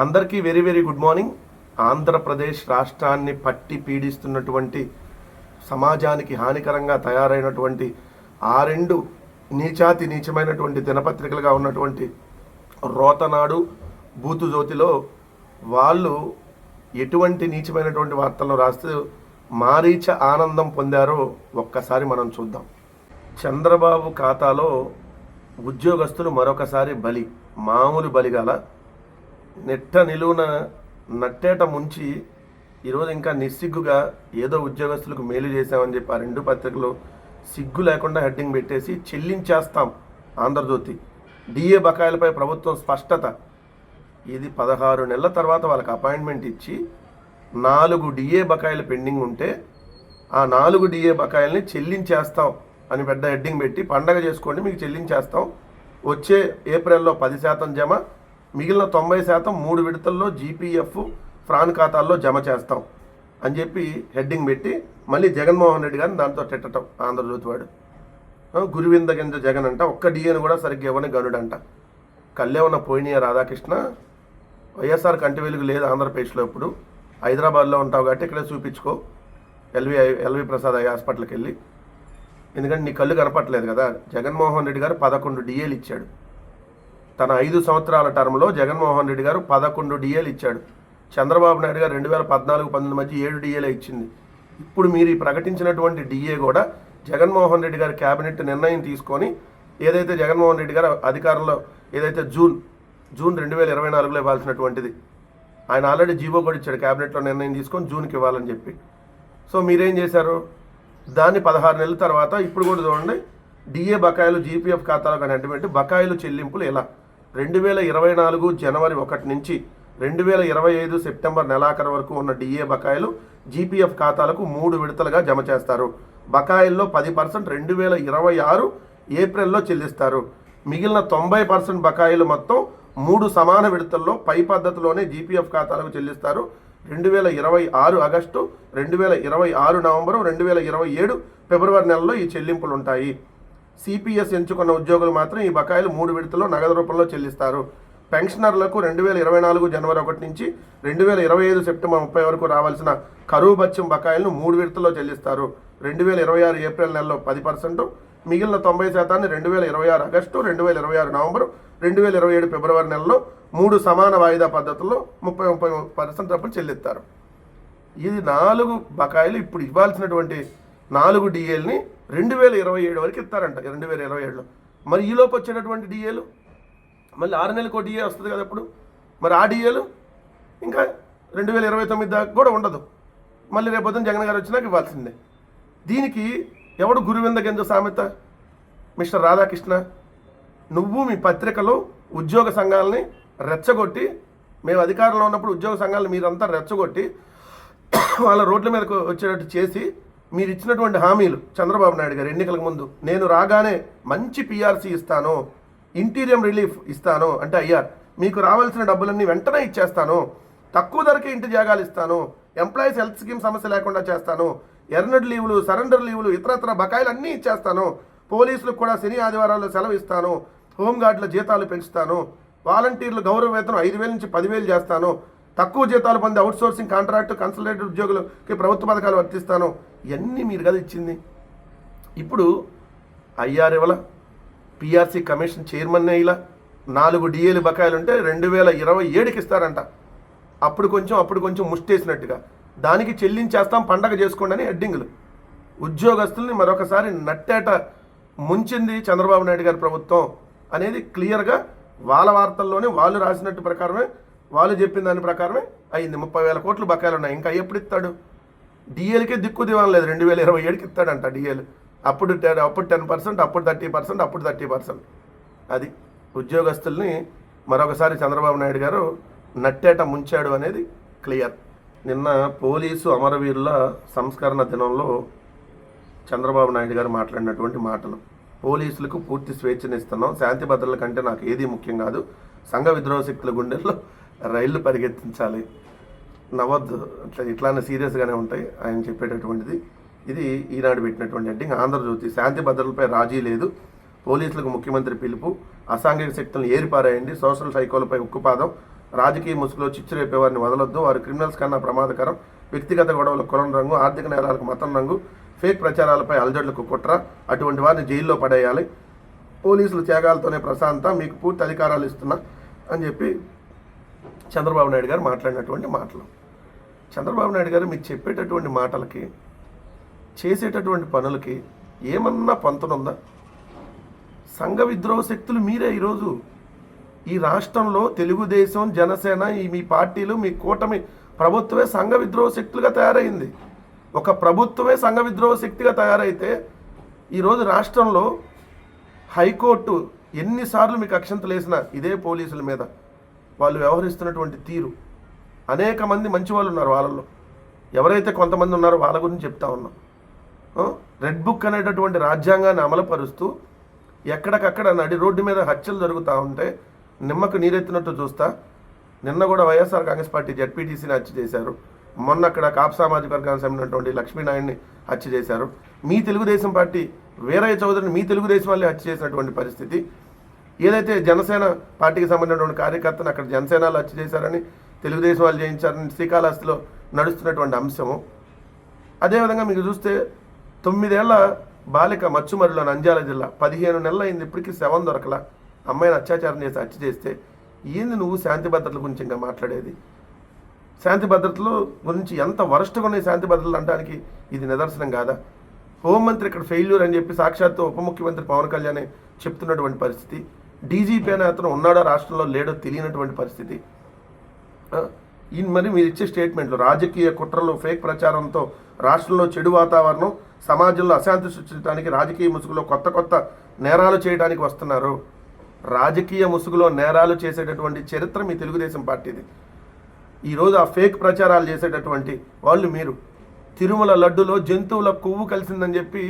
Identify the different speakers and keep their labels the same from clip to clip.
Speaker 1: అందరికీ very very good morning. Andhra Pradesh రాష్ట్రాన్ని పట్టి పీడిస్తున్నటువంటి సమాజానికి హానికరంగా తయారైనటువంటి ఆ రెండు నీచాతి నీచమైనటువంటి దినపత్రికలుగా ఉన్నటువంటి రోతనాడు బూతు జ్యోతిలో వాళ్ళు ఎటువంటి నీచమైనటువంటి వార్తలను రాస్తూ మారీచ ఆనందం పొందారో ఒక్కసారి మనం చూద్దాం. చంద్రబాబు ఖాతాలో ఉద్యోగస్తులు మరొకసారి బలి మామూలు బలిగాల నెట్ట నిలువున నట్టేట ముంచి ఈరోజు ఇంకా నిస్సిగ్గుగా ఏదో ఉద్యోగస్తులకు మేలు చేశామని చెప్పి ఆ రెండు పత్రికలు సిగ్గు లేకుండా హెడ్డింగ్ పెట్టేసి చెల్లించేస్తాం ఆంధ్రజ్యోతి. డిఏ బకాయిలపై ప్రభుత్వం స్పష్టత. ఇది పదహారు నెలల తర్వాత వాళ్ళకి అపాయింట్మెంట్ ఇచ్చి నాలుగు డిఏ బకాయిలు పెండింగ్ ఉంటే ఆ నాలుగు డిఏ బకాయిల్ని చెల్లించేస్తాం అని పెద్ద హెడ్డింగ్ పెట్టి పండగ చేసుకోండి మీకు చెల్లించేస్తాం. వచ్చే ఏప్రిల్లో పది శాతం జమ మిగిలిన తొంభై శాతం మూడు విడతల్లో జీపీఎఫ్ ఫ్రాన్ ఖాతాల్లో జమ చేస్తాం అని చెప్పి హెడ్డింగ్ పెట్టి మళ్ళీ జగన్మోహన్ రెడ్డి గారిని దాంతో తిట్టడం ఆంధ్రజ్యోతి వాడు గురువింద గింజ జగన్ అంట. ఒక్క డిఎన్ కూడా సరిగ్గా ఇవ్వని గనుడంట. కళ్ళేమన్న పోయినీయ రాధాకృష్ణ వైఎస్ఆర్ కంటి వెలుగు లేదు ఆంధ్రప్రదేశ్లో ఇప్పుడు. హైదరాబాద్లో ఉంటావు కాబట్టి ఇక్కడే చూపించుకో. L V L V Prasad eye హాస్పిటల్కి వెళ్ళి ఎందుకంటే నీ కళ్ళు కనపట్లేదు కదా. జగన్మోహన్ రెడ్డి గారు పదకొండు డిఏలు ఇచ్చాడు. తన ఐదు సంవత్సరాల టర్మ్లో జగన్మోహన్ రెడ్డి గారు పదకొండు డిఏలు ఇచ్చాడు. చంద్రబాబు నాయుడు గారు రెండు వేల పద్నాలుగు పంతొమ్మిది మధ్య ఏడు డిఏలే ఇచ్చింది. ఇప్పుడు మీరు ప్రకటించినటువంటి డిఏ కూడా జగన్మోహన్ రెడ్డి గారి కేబినెట్ నిర్ణయం తీసుకొని ఏదైతే జగన్మోహన్ రెడ్డి గారు అధికారంలో ఏదైతే జూన్ జూన్ రెండు వేల ఇరవై నాలుగులో ఇవ్వాల్సినటువంటిది ఆయన ఆల్రెడీ జీవో కూడా ఇచ్చాడు కేబినెట్లో నిర్ణయం తీసుకొని జూన్కి ఇవ్వాలని చెప్పి. సో మీరేం చేశారు? దాన్ని పదహారు నెలల తర్వాత ఇప్పుడు కూడా చూడండి డిఏ బకాయిలు జీపీఎఫ్ ఖాతాలో కానీ అంటే బకాయిలు చెల్లింపులు ఎలా? రెండు వేల ఇరవై నాలుగు జనవరి ఒకటి నుంచి రెండు వేల ఇరవై ఐదు సెప్టెంబర్ నెలాఖరు వరకు ఉన్న డిఏ బకాయిలు జీపీఎఫ్ ఖాతాలకు మూడు విడతలుగా జమ చేస్తారు. బకాయిల్లో పది పర్సెంట్ రెండు వేల ఇరవై ఆరు ఏప్రిల్లో చెల్లిస్తారు. మిగిలిన తొంభై పర్సెంట్ బకాయిలు మొత్తం మూడు సమాన విడతల్లో పై పద్ధతిలోనే జీపీఎఫ్ ఖాతాలకు చెల్లిస్తారు. రెండు వేల ఇరవై ఆరు ఆగస్టు రెండు వేల ఇరవై ఆరు నవంబరు రెండు వేల ఇరవై ఏడు ఫిబ్రవరి నెలలో ఈ చెల్లింపులు ఉంటాయి సిపిఎస్ ఎంచుకున్న ఉద్యోగులు మాత్రం ఈ బకాయిలు మూడు విడతల్లో నగదు రూపంలో చెల్లిస్తారు. పెన్షనర్లకు రెండు వేల ఇరవై నాలుగు జనవరి ఒకటి నుంచి రెండు వేల ఇరవై ఐదు సెప్టెంబర్ ముప్పై వరకు రావాల్సిన కరువు బత్యం బకాయిలను మూడు విడతల్లో చెల్లిస్తారు. రెండు వేల ఇరవై ఆరు ఏప్రిల్ నెలలో పది పర్సెంట్ మిగిలిన తొంభై శాతాన్ని రెండు వేల ఇరవై ఆరు ఆగస్టు రెండు వేల ఇరవై ఆరు నవంబరు రెండు వేల ఇరవై ఏడు ఫిబ్రవరి నెలలో మూడు సమాన వాయిదా పద్ధతుల్లో ముప్పై ముప్పై పర్సెంట్ అప్పుడు చెల్లిస్తారు. ఇది నాలుగు బకాయిలు ఇప్పుడు ఇవ్వాల్సినటువంటి నాలుగు డిఏల్ని రెండు వేల ఇరవై ఏడు వరకు ఇస్తారంట. రెండు వేల ఇరవై ఏడులో. మరి ఈలోపు వచ్చేటటువంటి డిఏలు మళ్ళీ ఆరు నెలలకు డిఏ వస్తుంది కదా ఇప్పుడు మరి ఆ డిఏలు ఇంకా రెండు వేల ఇరవై తొమ్మిది దాకా కూడా ఉండదు. మళ్ళీ రేపొద్దున జగన్ గారు వచ్చినాక ఇవ్వాల్సిందే. దీనికి ఎవడు గురువింద గింజ సామెత? మిస్టర్ రాధాకృష్ణ నువ్వు మీ పత్రికలో ఉద్యోగ సంఘాలని రెచ్చగొట్టి మేము అధికారంలో ఉన్నప్పుడు ఉద్యోగ సంఘాలను మీరంతా రెచ్చగొట్టి వాళ్ళ రోడ్ల మీదకు వచ్చేటట్టు చేసి మీరు ఇచ్చినటువంటి హామీలు చంద్రబాబు నాయుడు గారు ఎన్నికలకు ముందు నేను రాగానే మంచి పిఆర్సీ ఇస్తాను ఇంటీరియం రిలీఫ్ ఇస్తాను అంటే అయ్యా మీకు రావాల్సిన డబ్బులన్నీ వెంటనే ఇచ్చేస్తాను తక్కువ ధరకే ఇంటి జాగాలు ఇస్తాను ఎంప్లాయీస్ హెల్త్ స్కీమ్ సమస్య లేకుండా చేస్తాను ఎర్నడ్ లీవులు సరెండర్ లీవులు ఇతరత్ర బకాయిలు అన్నీ ఇచ్చేస్తాను పోలీసులకు కూడా శని ఆదివారాల్లో సెలవు ఇస్తాను హోంగార్డుల జీతాలు పెంచుతాను వాలంటీర్లు గౌరవ వేతనం ఐదు వేల నుంచి పదివేలు చేస్తాను తక్కువ జీతాలు పొందే అవుట్సోర్సింగ్ కాంట్రాక్టు కన్సల్టేట్ ఉద్యోగులకి ప్రభుత్వ పథకాలు వర్తిస్తాను ఇవన్నీ మీరు కదా ఇచ్చింది. ఇప్పుడు ఐఆర్ ఇవ్వాల? పిఆర్సీ కమిషన్ చైర్మన్ ఇలా నాలుగు డిఏలు బకాయిలు ఉంటే రెండు వేల ఇరవై ఏడుకి ఇస్తారంట. అప్పుడు కొంచెం అప్పుడు కొంచెం ముష్టేసినట్టుగా. దానికి చెల్లించేస్తాం పండగ చేసుకోండి అని హెడ్డింగ్లు. ఉద్యోగస్తుల్ని మరొకసారి నట్టేట ముంచింది చంద్రబాబు నాయుడు గారి ప్రభుత్వం అనేది క్లియర్గా వాళ్ళ వార్తల్లోనే వాళ్ళు రాసినట్టు ప్రకారమే వాళ్ళు చెప్పిన దాని ప్రకారమే అయింది. ముప్పై వేల కోట్లు బకాయిలు ఉన్నాయి ఇంకా ఎప్పుడు ఇస్తాడు? డిఏలకే దిక్కు దివాన్ లేదు. రెండు వేల ఇరవై ఏడుకి ఇస్తాడంట డిఏలు అప్పుడు అప్పుడు టెన్ పర్సెంట్ అప్పుడు థర్టీ పర్సెంట్ అప్పుడు థర్టీ పర్సెంట్. అది ఉద్యోగస్తుల్ని మరొకసారి చంద్రబాబు నాయుడు గారు నట్టేట ముంచాడు అనేది క్లియర్. నిన్న పోలీసు అమరవీరుల సంస్కరణ దినంలో చంద్రబాబు నాయుడు గారు మాట్లాడినటువంటి మాటలు. పోలీసులకు పూర్తి స్వేచ్ఛనిస్తున్నాం. శాంతి భద్రతల కంటే నాకు ఏది ముఖ్యం కాదు. సంఘ విద్రోహ శక్తుల గుండెల్లో రైళ్ళు పరిగెత్తించాలి. నవద్దు ఇట్లా ఇట్లానే సీరియస్గానే ఉంటాయి ఆయన చెప్పేటటువంటిది. ఇది ఈనాడు పెట్టినటువంటి హెడ్డింగ్ ఆంధ్రజ్యోతి శాంతి భద్రతలపై రాజీ లేదు. పోలీసులకు ముఖ్యమంత్రి పిలుపు. అసాంఘిక శక్తులను ఏరిపారేయండి. సోషల్ సైకోలపై ఉక్కుపాదం. రాజకీయ ముసుగులో చిచ్చురేపే వారిని వదలొద్దు. వారు క్రిమినల్స్ కన్నా ప్రమాదకరం. వ్యక్తిగత గొడవలకు కులం రంగు ఆర్థిక నేరాలకు మతం రంగు ఫేక్ ప్రచారాలపై అలజడులకు కుట్ర. అటువంటి వారిని జైల్లో పడేయాలి. పోలీసులు త్యాగాలతోనే ప్రశాంత. మీకు పూర్తి అధికారాలు ఇస్తున్నా అని చెప్పి చంద్రబాబు నాయుడు గారు మాట్లాడినటువంటి మాటలు. చంద్రబాబు నాయుడు గారు మీరు చెప్పేటటువంటి మాటలకి చేసేటటువంటి పనులకి ఏమన్నా పంతనుందా? సంఘ విద్రోహ శక్తులు మీరే ఈరోజు ఈ రాష్ట్రంలో తెలుగుదేశం జనసేన ఈ మీ పార్టీలు మీ కూటమి ప్రభుత్వమే సంఘ విద్రోహ శక్తులుగా తయారైంది. ఒక ప్రభుత్వమే సంఘ విద్రోహ శక్తిగా తయారైతే ఈరోజు రాష్ట్రంలో హైకోర్టు ఎన్నిసార్లు మీకు అక్షంతలు ఇదే పోలీసుల మీద వాళ్ళు వ్యవహరిస్తున్నటువంటి తీరు. అనేక మంది మంచి వాళ్ళు ఉన్నారు వాళ్ళలో. ఎవరైతే కొంతమంది ఉన్నారో వాళ్ళ గురించి చెప్తా ఉన్నాం. రెడ్ బుక్ అనేటటువంటి రాజ్యాంగాన్ని అమలుపరుస్తూ ఎక్కడికక్కడ నడి రోడ్డు మీద హత్యలు జరుగుతూ ఉంటే నిమ్మకు నీరెత్తినట్టు చూస్తా. నిన్న కూడా వైఎస్ఆర్ కాంగ్రెస్ పార్టీ జడ్పీటీసీని హత్య చేశారు. మొన్న అక్కడ కాపు సామాజిక వర్గానికి చెందినటువంటి లక్ష్మీనారాయణని హత్య చేశారు. మీ తెలుగుదేశం పార్టీ వీరయ్య చౌదరిని మీ తెలుగుదేశం వాళ్ళే హత్య చేసినటువంటి పరిస్థితి. ఏదైతే జనసేన పార్టీకి సంబంధించినటువంటి కార్యకర్తను అక్కడ జనసేనలు హత్య చేశారని తెలుగుదేశం వాళ్ళు చేయించారని శ్రీకాళహస్తిలో నడుస్తున్నటువంటి అంశము. అదేవిధంగా మీకు చూస్తే తొమ్మిదేళ్ళ బాలిక మచ్చుమరిలో నంద్యాల జిల్లా పదిహేను నెలలు అయింది ఇప్పటికీ శవం దొరకల. అమ్మాయిని అత్యాచారం చేసి హత్య చేస్తే ఏంది నువ్వు శాంతి భద్రతల గురించి ఇంకా మాట్లాడేది? శాంతి భద్రతలు గురించి ఎంత వరస్ట్గా ఉన్నాయి శాంతి భద్రతలు అనడానికి ఇది నిదర్శనం కాదా? హోంమంత్రి ఇక్కడ ఫెయిల్యూర్ అని చెప్పి సాక్షాత్తు ఉప ముఖ్యమంత్రి పవన్ కళ్యాణ్ చెప్తున్నటువంటి పరిస్థితి. డీజీపీ అనే అతను ఉన్నాడో రాష్ట్రంలో లేడో తెలియనటువంటి పరిస్థితి. ఆ, ఈ మరి మీరు ఇచ్చే స్టేట్మెంట్లు రాజకీయ కుట్రలు ఫేక్ ప్రచారంతో రాష్ట్రంలో చెడు వాతావరణం సమాజంలో అశాంతి సృష్టించడానికి రాజకీయ ముసుగులో కొత్త కొత్త నేరాలు చేయడానికి వస్తున్నారు. రాజకీయ ముసుగులో నేరాలు చేసేటటువంటి చరిత్ర మీ తెలుగుదేశం పార్టీది. ఈరోజు ఆ ఫేక్ ప్రచారాలు చేసేటటువంటి వాళ్ళు మీరు. తిరుమల లడ్డులో జంతువుల కొవ్వు కలిసిందని చెప్పి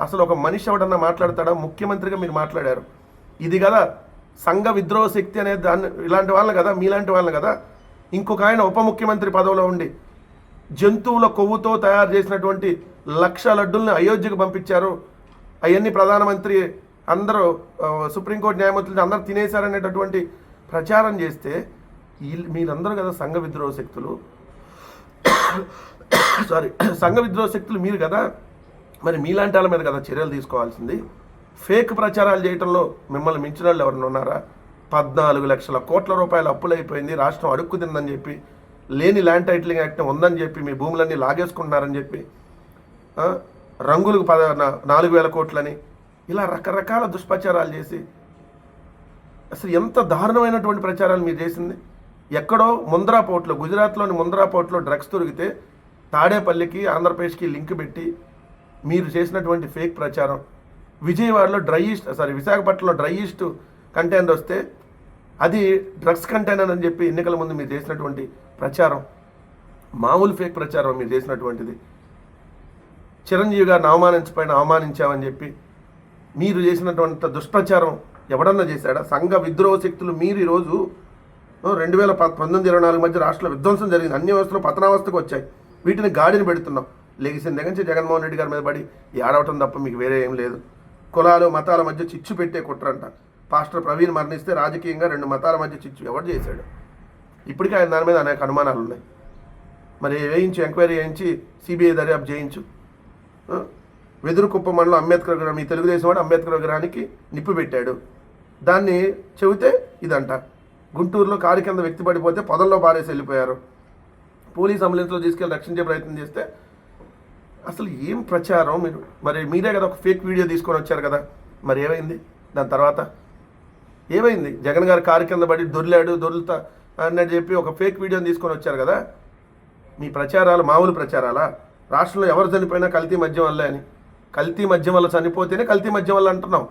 Speaker 1: అసలు ఒక మనిషి ఎవడన్నా మాట్లాడతాడా? ముఖ్యమంత్రిగా మీరు మాట్లాడారు. ఇది కదా సంఘ విద్రోహ శక్తి అనేది దాన్ని ఇలాంటి వాళ్ళని కదా మీలాంటి వాళ్ళని కదా. ఇంకొక ఆయన ఉప ముఖ్యమంత్రి పదవిలో ఉండి జంతువుల కొవ్వుతో తయారు చేసినటువంటి లక్ష లడ్డుల్ని అయోధ్యకు పంపించారు. అవన్నీ ప్రధానమంత్రి అందరూ సుప్రీంకోర్టు న్యాయమూర్తులు అందరూ తినేశారనేటటువంటి ప్రచారం చేస్తే మీరందరూ కదా సంఘ విద్రోహ శక్తులు. సారీ సంఘ విద్రోహ శక్తులు మీరు కదా మరి మీలాంటి వాళ్ళ మీద కదా చర్యలు తీసుకోవాల్సింది. ఫేక్ ప్రచారాలు చేయటంలో మిమ్మల్ని మించిన వాళ్ళు ఎవరైనా ఉన్నారా? పద్నాలుగు లక్షల కోట్ల రూపాయల అప్పులైపోయింది. రాష్ట్రం అడుక్కుతిందని చెప్పి లేని ల్యాండ్ టైటిలింగ్ యాక్ట్ ఉందని చెప్పి మీ భూములన్నీ లాగేసుకుంటున్నారని చెప్పి రంగులకు పద నాలుగు వేల కోట్లని ఇలా రకరకాల దుష్ప్రచారాలు చేసి అసలు ఎంత దారుణమైనటువంటి ప్రచారాలు మీరు చేసింది. ఎక్కడో ముంద్రా పోర్ట్లో గుజరాత్లోని ముంద్రా పోర్ట్లో డ్రగ్స్ దొరికితే తాడేపల్లికి ఆంధ్రప్రదేశ్కి లింక్ పెట్టి మీరు చేసినటువంటి ఫేక్ ప్రచారం. విజయవాడలో డ్రై ఈస్ట్ సారీ విశాఖపట్నంలో డ్రై ఈస్ట్ కంటైనర్ వస్తే అది డ్రగ్స్ కంటైనర్ అని చెప్పి ఎన్నికల ముందు మీరు చేసినటువంటి ప్రచారం మామూలు ఫేక్ ప్రచారం మీరు చేసినటువంటిది. చిరంజీవి గారిని అవమానించపోయిన అవమానించామని చెప్పి మీరు చేసినటువంటి దుష్ప్రచారం ఎవడన్నా చేశాడా? సంఘ విద్రోహ శక్తులు మీరు ఈరోజు రెండు వేల ప- పంతొమ్మిది ఇరవై నాలుగు మధ్య రాష్ట్రంలో విధ్వంసం జరిగింది. అన్ని వ్యవస్థలు పతనావస్థకు వచ్చాయి. వీటిని గాడిని పెడుతున్నాం. లెగిసిన దగ్గర నుంచి జగన్మోహన్ రెడ్డి గారి మీద పడి ఏడవటం తప్ప మీకు వేరే ఏం లేదు. కులాలు మతాల మధ్య చిచ్చు పెట్టే కుట్రంట పాస్టర్ ప్రవీణ్ మరణిస్తే రాజకీయంగా రెండు మతాల మధ్య చిచ్చు ఎవరు చేశాడు? ఇప్పటికీ ఆయన దాని మీద అనేక అనుమానాలు ఉన్నాయి. మరి వేయించి ఎంక్వైరీ చేయించి సిబిఐ దర్యాప్తు చేయించు. వెదురుకుప్ప మండలం అంబేద్కర్ విగ్రహం ఈ తెలుగుదేశం వాడు అంబేద్కర్ విగ్రహానికి నిప్పు పెట్టాడు. దాన్ని చెబితే ఇదంట. గుంటూరులో కారు కింద వ్యక్తి పడిపోతే పొదల్లో పారేసి వెళ్ళిపోయారు. పోలీస్ అంబులెన్స్లో తీసుకెళ్ళి రక్షించే ప్రయత్నం చేస్తే అసలు ఏం ప్రచారం మీరు? మరి మీరే కదా ఒక ఫేక్ వీడియో తీసుకొని వచ్చారు కదా. మరి ఏమైంది? దాని తర్వాత ఏమైంది? జగన్ గారు కారు కింద పడి దొర్లాడు దొర్లుతా అని చెప్పి ఒక ఫేక్ వీడియోని తీసుకొని వచ్చారు కదా? మీ ప్రచారాలు మామూలు ప్రచారాలా? రాష్ట్రంలో ఎవరు చనిపోయినా కల్తీ మద్యం వల్లే అని. కల్తీ మద్యం వల్ల చనిపోతేనే కల్తీ మద్యం వల్ల అంటున్నాం.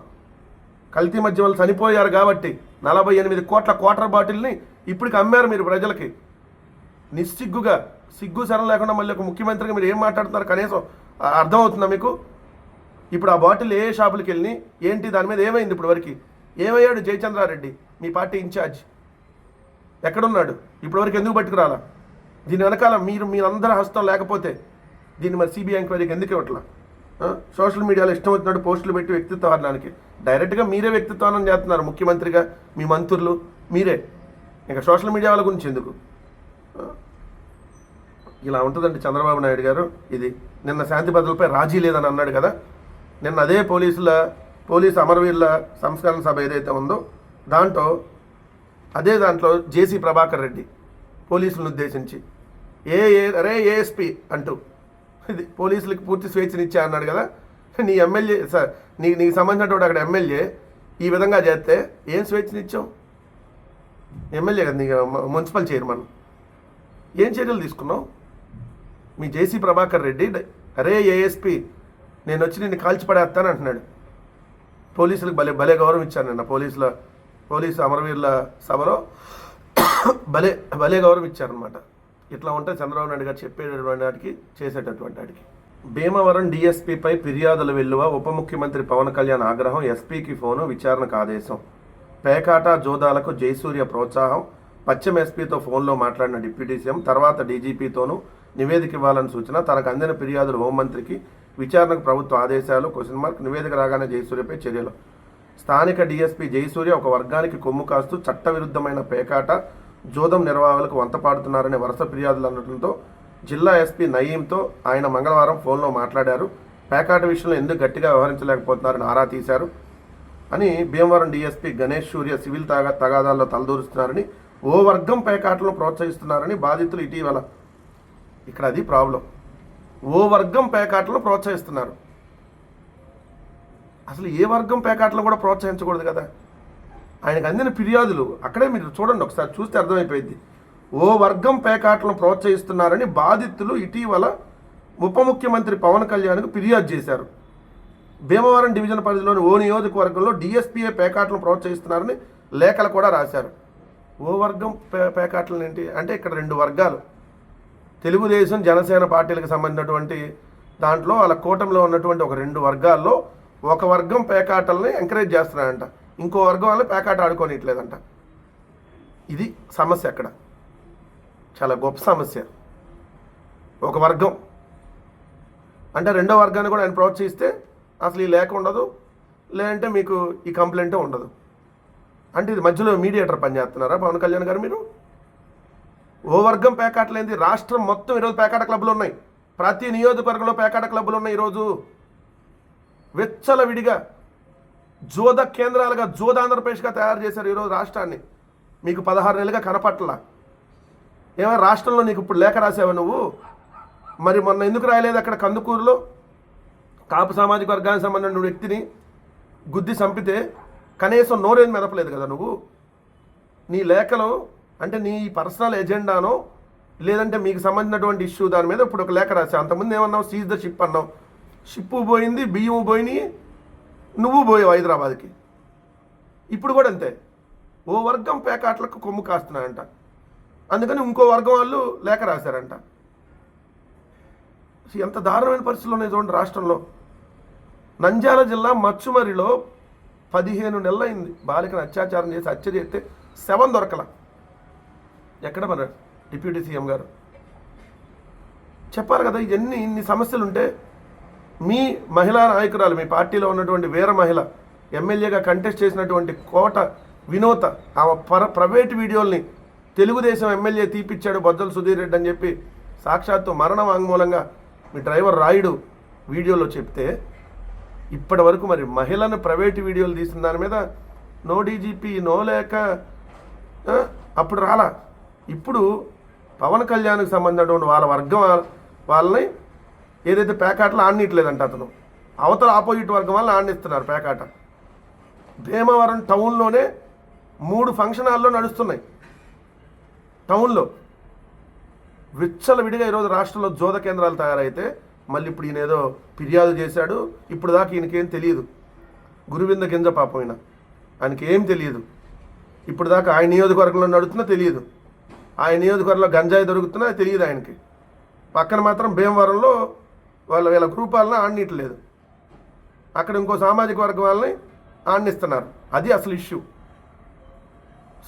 Speaker 1: కల్తీ మద్యం వల్ల చనిపోయారు కాబట్టి నలభై ఎనిమిది కోట్ల క్వార్టర్ బాటిల్ని ఇప్పటికి అమ్మారు మీరు ప్రజలకి. నిస్సిగ్గుగా సిగ్గు సరం లేకుండా మళ్ళీ ఒక ముఖ్యమంత్రిగా మీరు ఏం మాట్లాడుతున్నారు? కనీసం ఆ- అర్థమవుతుందా మీకు? ఇప్పుడు ఆ బాటిల్ ఏ షాపులకి వెళ్ళి ఏంటి? దాని మీద ఏమైంది ఇప్పుడు వరకు ఏమయ్యాడు జయచంద్రారెడ్డి? మీ పార్టీ ఇన్ఛార్జ్. ఎక్కడున్నాడు? ఇప్పటివరకు ఎందుకు పట్టుకురాలా? దీని వెనకాల మీరు మీరందరి హస్తం లేకపోతే దీన్ని మరి సిబిఐ ఎంక్వైరీకి ఎందుకు ఇవ్వట్లా? సోషల్ మీడియాలో ఇష్టం వచ్చినట్టు పోస్టులు పెట్టి వ్యక్తిత్వ హరణానికి డైరెక్ట్గా మీరే వ్యక్తిత్వానం చేస్తున్నారు ముఖ్యమంత్రిగా మీ మంత్రులు మీరే. ఇంకా సోషల్ మీడియా వాళ్ళ గురించి ఎందుకు? ఇలా ఉంటుందండి చంద్రబాబు నాయుడు గారు. ఇది నిన్న శాంతి భద్రతలపై రాజీ లేదని అన్నాడు కదా. నిన్న అదే పోలీసుల పోలీస్ అమరవీరుల సంస్కరణ సభ ఏదైతే ఉందో దాంట్లో అదే దాంట్లో జేసీ ప్రభాకర్ రెడ్డి పోలీసులను ఉద్దేశించి ఏ ఏ అరే ఏఎస్పి అంటూ ఇది పోలీసులకు పూర్తి స్వేచ్ఛనిచ్చా అన్నాడు కదా నీ ఎమ్మెల్యే సార్ నీ నీకు సంబంధించినటువంటి అక్కడ ఎమ్మెల్యే ఈ విధంగా చేస్తే ఏం స్వేచ్ఛనిచ్చాం ఎమ్మెల్యే కదా నీకు మున్సిపల్ చైర్మన్. ఏం చర్యలు తీసుకున్నావు? మీ జేసీ ప్రభాకర్ రెడ్డి అరే ఏఎస్పి నేను వచ్చి నిన్ను కాల్చి పడేస్తాను అంటున్నాడు. పోలీసులకు భలే భలే గౌరవం ఇచ్చాను నిన్న. పోలీసుల పోలీసు అమరవీరుల సభలో భలే భలే గౌరవం ఇచ్చారనమాట ఇట్లా ఉంటే చంద్రబాబు నాయుడు గారు చెప్పేటటువంటి వాటికి చేసేటటువంటి వాటికి. భీమవరం డీఎస్పీపై ఫిర్యాదుల వెల్లువ ఉప ముఖ్యమంత్రి పవన్ కళ్యాణ్ ఆగ్రహం ఎస్పీకి ఫోను విచారణకు ఆదేశం. పేకాట జోదాలకు జయసూర్య ప్రోత్సాహం పశ్చిమ ఎస్పీతో ఫోన్లో మాట్లాడిన డిప్యూటీ సీఎం తర్వాత డీజీపీతోనూ నివేదిక ఇవ్వాలని సూచన తనకు అందిన ఫిర్యాదులు హోంమంత్రికి విచారణకు ప్రభుత్వ ఆదేశాలు క్వశ్చన్ మార్క్ నివేదిక రాగానే జయసూర్యపై చర్యలు. స్థానిక డీఎస్పీ జయసూర్య ఒక వర్గానికి కొమ్ము కాస్తూ చట్టవిరుద్ధమైన పేకాట జోదం నిర్వాహకులకు వంతపాడుతున్నారనే వరుస ఫిర్యాదులు అనడంతో జిల్లా ఎస్పీ నయీంతో ఆయన మంగళవారం ఫోన్లో మాట్లాడారు. పేకాట విషయంలో ఎందుకు గట్టిగా వ్యవహరించలేకపోతున్నారని ఆరా తీశారు అని భీమవరం డీఎస్పీ గణేష్ సూర్య సివిల్ తగా తగాదాల్లో తలదూరుస్తున్నారని ఓ వర్గం పేకాటలను ప్రోత్సహిస్తున్నారని బాధితులు ఇటీవల. ఇక్కడ అది ప్రాబ్లం. ఓ వర్గం పేకాటలను ప్రోత్సహిస్తున్నారు. అసలు ఏ వర్గం పేకాటలు కూడా ప్రోత్సహించకూడదు కదా? ఆయనకు అందిన ఫిర్యాదులు అక్కడే మీరు చూడండి ఒకసారి చూస్తే అర్థమైపోయింది. ఓ వర్గం పేకాటలను ప్రోత్సహిస్తున్నారని బాధితులు ఇటీవల ఉప ముఖ్యమంత్రి పవన్ కళ్యాణ్కు ఫిర్యాదు చేశారు. భీమవరం డివిజన్ పరిధిలోని ఓ నియోజకవర్గంలో డిఎస్పీఏ పేకాటలను ప్రోత్సహిస్తున్నారని లేఖలు కూడా రాశారు. ఓ వర్గం పే పేకాటలు ఏంటి అంటే ఇక్కడ రెండు వర్గాలు. తెలుగుదేశం జనసేన పార్టీలకు సంబంధించినటువంటి దాంట్లో వాళ్ళ కూటమిలో ఉన్నటువంటి ఒక రెండు వర్గాల్లో ఒక వర్గం పేకాటల్ని ఎంకరేజ్ చేస్తున్నారంట ఇంకో వర్గం వాళ్ళు పేకాట ఆడుకోనిట్లేదంట ఇది సమస్య అక్కడ. చాలా గొప్ప సమస్య. ఒక వర్గం. అంటే రెండో వర్గాన్ని కూడా ఆయన ప్రోత్సహిస్తే అసలు ఈ లేక ఉండదు. లేదంటే మీకు ఈ కంప్లైంటే ఉండదు. అంటే ఇది మధ్యలో మీడియేటర్ పనిచేస్తున్నారా? పవన్ కళ్యాణ్ గారు మీరు? ఓ వర్గం పేకాటలేంది. రాష్ట్రం మొత్తం ఈరోజు పేకాట క్లబ్లు ఉన్నాయి ప్రతి నియోజకవర్గంలో పేకాట క్లబ్లు ఉన్నాయి ఈరోజు. వెచ్చల విడిగా జోద కేంద్రాలుగా జోద ఆంధ్రప్రదేశ్గా తయారు చేశారు ఈరోజు రాష్ట్రాన్ని. మీకు పదహారు నెలలుగా కనపట్ల. ఏమైనా రాష్ట్రంలో నీకు ఇప్పుడు లేఖ రాసావా నువ్వు? మరి మొన్న ఎందుకు రాయలేదు అక్కడ కందుకూరులో? కాపు సామాజిక వర్గానికి సంబంధించిన వ్యక్తిని గుద్ది చంపితే కనీసం నోరేం మెదపలేదు కదా నువ్వు? నీ లేఖలో అంటే నీ పర్సనల్ ఎజెండానో లేదంటే మీకు సంబంధించినటువంటి ఇష్యూ దాని మీద ఇప్పుడు ఒక లేఖ రాశావు. అంతకుముందు ఏమన్నావు? సీజ్ ద షిప్ అన్నావు. షిప్పు పోయింది బియ్యం పోయినాయి నువ్వు పోయావు హైదరాబాద్కి. ఇప్పుడు కూడా అంతే. ఓ వర్గం పేకాట్లకు కొమ్ము కాస్తున్నాయంట. అందుకని ఇంకో వర్గం వాళ్ళు లేఖ రాశారంట. ఎంత దారుణమైన పరిస్థితులు ఉన్నాయి చూడండి రాష్ట్రంలో. నంద్యాల జిల్లా మచ్చుమరిలో పదిహేను నెలలైంది. బాలికను అత్యాచారం చేసి హత్య చేస్తే శవం దొరకలా. ఎక్కడ మన డిప్యూటీ సీఎం గారు? చెప్పాలి కదా ఇవన్నీ ఇన్ని సమస్యలు ఉంటే మీ మహిళా నాయకురాలు మీ పార్టీలో ఉన్నటువంటి వీర మహిళ ఎమ్మెల్యేగా కంటెస్ట్ చేసినటువంటి కోట వినోత ఆమె పర ప్రైవేట్ వీడియోల్ని తెలుగుదేశం ఎమ్మెల్యే తీపిచ్చాడు బొజ్జల సుధీర్ రెడ్డి అని చెప్పి సాక్షాత్తు మరణ వాంగ్మూలంగా మీ డ్రైవర్ రాయుడు వీడియోలో చెప్తే ఇప్పటి వరకు మరి మహిళను ప్రైవేట్ వీడియోలు తీసిన దాని మీద నో డీజీపీ నో లేక అప్పుడు రాలా? ఇప్పుడు పవన్ కళ్యాణ్కి సంబంధించినటువంటి వాళ్ళ వర్గం వాళ్ళని ఏదైతే పేకాటలు ఆడనీయట్లేదంట అతను. అవతల ఆపోజిట్ వర్గం వాళ్ళని ఆడనిస్తున్నారు పేకాట. భీమవరం టౌన్లోనే మూడు ఫంక్షన్ హాల్లో నడుస్తున్నాయి. టౌన్లో విచ్చల విడిగా ఈరోజు రాష్ట్రంలో జోద కేంద్రాలు తయారైతే మళ్ళీ ఇప్పుడు ఈయన ఏదో ఫిర్యాదు చేశాడు. ఇప్పుడు దాకా ఈయనకేం తెలియదు. గురువింద గింజ పాపం ఈయన. ఆయనకేం తెలియదు. ఇప్పుడు దాకా ఆయన నియోజకవర్గంలో నడుస్తున్నా తెలియదు. ఆయన నియోజకవర్గంలో గంజాయి దొరుకుతున్నా తెలియదు ఆయనకి. పక్కన మాత్రం భీమవరంలో వాళ్ళ వీళ్ళ గ్రూప్ వాళ్ళని ఆడనీయట్లేదు. అక్కడ ఇంకో సామాజిక వర్గం వాళ్ళని ఆడనిస్తున్నారు. అది అసలు ఇష్యూ.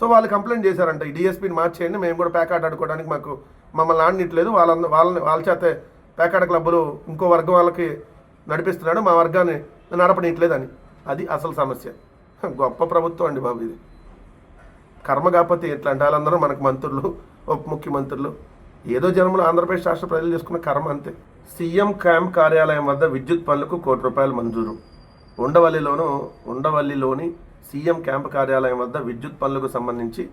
Speaker 1: సో వాళ్ళు కంప్లైంట్ చేశారంట ఈ డిఎస్పీని మార్చేయండి మేము కూడా ప్యాకాట్ ఆడుకోవడానికి మాకు మమ్మల్ని ఆడనీయట్లేదు. వాళ్ళ వాళ్ళని వాళ్ళ చేతే ప్యాకాట్ క్లబ్బులు ఇంకో వర్గం వాళ్ళకి నడిపిస్తున్నాడు మా వర్గాన్ని నడపనీయట్లేదు అని అది అసలు సమస్య. గొప్ప ప్రభుత్వం అండి బాబు ఇది. కర్మ కాకపోతే ఇట్లాంటి వాళ్ళందరూ మనకు మంత్రులు ఉప ముఖ్యమంత్రులు. ఏదో జన్మలో ఆంధ్రప్రదేశ్ రాష్ట్ర ప్రజలు చేసుకున్న కర్మ అంతే. సీఎం క్యాంప్ కార్యాలయం వద్ద విద్యుత్ పనులకు కోటి రూపాయలు మంజూరు. ఉండవల్లిలోను ఉండవల్లిలోని సీఎం క్యాంప్ కార్యాలయం వద్ద విద్యుత్ పనులకు సంబంధించి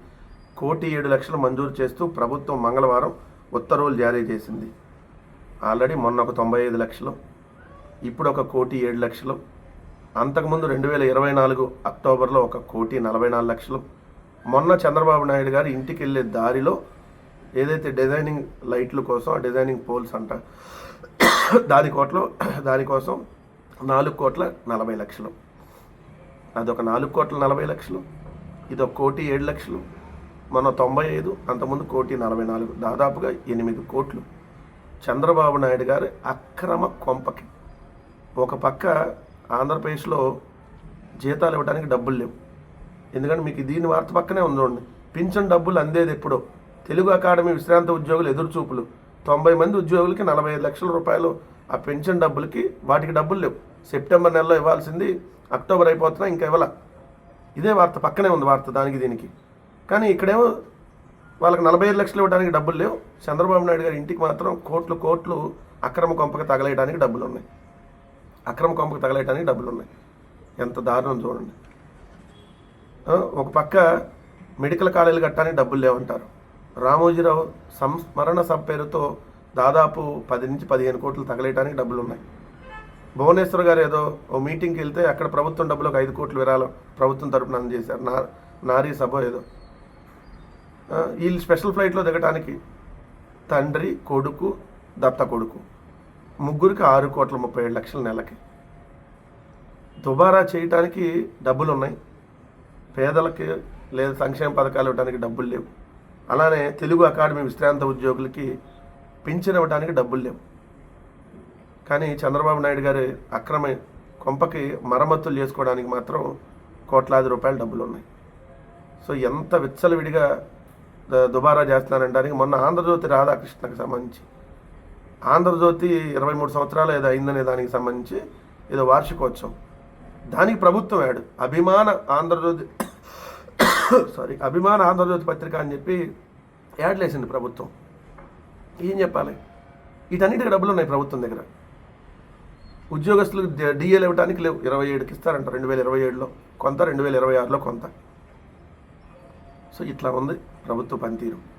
Speaker 1: కోటి ఏడు లక్షలు మంజూరు చేస్తూ ప్రభుత్వం మంగళవారం ఉత్తర్వులు జారీ చేసింది. ఆల్రెడీ మొన్న ఒక తొంభై ఐదు లక్షలు ఇప్పుడు ఒక కోటి ఏడు లక్షలు అంతకుముందు రెండు వేల ఇరవై నాలుగు అక్టోబర్లో ఒక కోటి నలభై నాలుగు లక్షలు మొన్న చంద్రబాబు నాయుడు గారు ఇంటికి వెళ్ళే దారిలో ఏదైతే డిజైనింగ్ లైట్ల కోసం ఆ డిజైనింగ్ పోల్స్ అంట దాని కోట్లో దానికోసం నాలుగు కోట్ల నలభై లక్షలు. అదొక నాలుగు కోట్ల నలభై లక్షలు ఇది ఒక కోటి ఏడు లక్షలు మన తొంభై ఐదు అంతకుముందు కోటి నలభై నాలుగు దాదాపుగా ఎనిమిది కోట్లు. చంద్రబాబు నాయుడు గారి అక్రమ కొంపకి. ఒక పక్క ఆంధ్రప్రదేశ్లో జీతాలు ఇవ్వడానికి డబ్బులు లేవు. ఎందుకంటే మీకు దీని వార్త పక్కనే ఉందండి పింఛన్ డబ్బులు అందేది ఎప్పుడో. తెలుగు అకాడమీ విశ్రాంత ఉద్యోగులు ఎదురుచూపులు. తొంభై మంది ఉద్యోగులకి నలభై ఐదు లక్షల రూపాయలు ఆ పెన్షన్ డబ్బులకి వాటికి డబ్బులు లేవు. సెప్టెంబర్ నెలలో ఇవ్వాల్సింది అక్టోబర్ అయిపోతున్నా ఇంకా ఇవ్వాల. ఇదే వార్త పక్కనే ఉంది వార్త దానికి దీనికి. కానీ ఇక్కడేమో వాళ్ళకి నలభై ఐదు లక్షలు ఇవ్వడానికి డబ్బులు లేవు. చంద్రబాబు నాయుడు గారి ఇంటికి మాత్రం కోట్లు కోట్లు అక్రమ కొంపకి తగలేయడానికి డబ్బులు ఉన్నాయి. అక్రమ కొంపకి తగలేయడానికి డబ్బులు ఉన్నాయి. ఎంత దారుణం చూడండి. ఒక పక్క మెడికల్ కాలేజీలు కట్టడానికి డబ్బులు లేవంటారు. రామోజీరావు సంస్మరణ సభ పేరుతో దాదాపు పది నుంచి పదిహేను కోట్లు తగలేయడానికి డబ్బులు ఉన్నాయి భువనేశ్వర్ గారు ఏదో ఓ మీటింగ్కి వెళ్తే అక్కడ ప్రభుత్వం డబ్బులు ఒక ఐదు కోట్లు విరాళం ప్రభుత్వం తరపున అందజేశారు. నా నారీ సభ ఏదో. వీళ్ళు స్పెషల్ ఫ్లైట్లో దిగటానికి తండ్రి కొడుకు దత్త కొడుకు. ముగ్గురికి ఆరు కోట్ల ముప్పై ఏడు లక్షల నెలకి. దుబారా చేయటానికి డబ్బులు ఉన్నాయి పేదలకి లేదా సంక్షేమ పథకాలు ఇవ్వడానికి డబ్బులు లేవు. అలానే తెలుగు అకాడమీ విశ్రాంత ఉద్యోగులకి పింఛన్ ఇవ్వడానికి డబ్బులు లేవు. కానీ చంద్రబాబు నాయుడు గారి అక్రమ కొంపకి మరమ్మతులు చేసుకోవడానికి మాత్రం కోట్లాది రూపాయల డబ్బులు ఉన్నాయి. సో ఎంత విచ్చలవిడిగా ద- దుబారా చేస్తున్నారంటానికి మొన్న ఆంధ్రజ్యోతి రాధాకృష్ణకి సంబంధించి. ఆంధ్రజ్యోతి ఇరవై మూడు సంవత్సరాలు ఏదో అయిందనే దానికి సంబంధించి ఏదో వార్షికోత్సవం. దానికి ప్రభుత్వం యాడ్. అభిమాన ఆంధ్రజ్యోతి సారీ అభిమాన ఆంధ్రజ్యోతి పత్రిక అని చెప్పి యాడ్లు వేసింది ప్రభుత్వం. ఏం చెప్పాలి? వీటన్నిటికి డబ్బులు ఉన్నాయి ప్రభుత్వం దగ్గర. ఉద్యోగస్తులకు డిఏలు ఇవ్వడానికి లేవు. ఇరవై ఏడుకి ఇస్తారంట. రెండు వేల ఇరవై ఏడులో కొంత రెండు వేల ఇరవై ఆరులో కొంత. సో ఇట్లా ఉంది ప్రభుత్వ పనితీరు.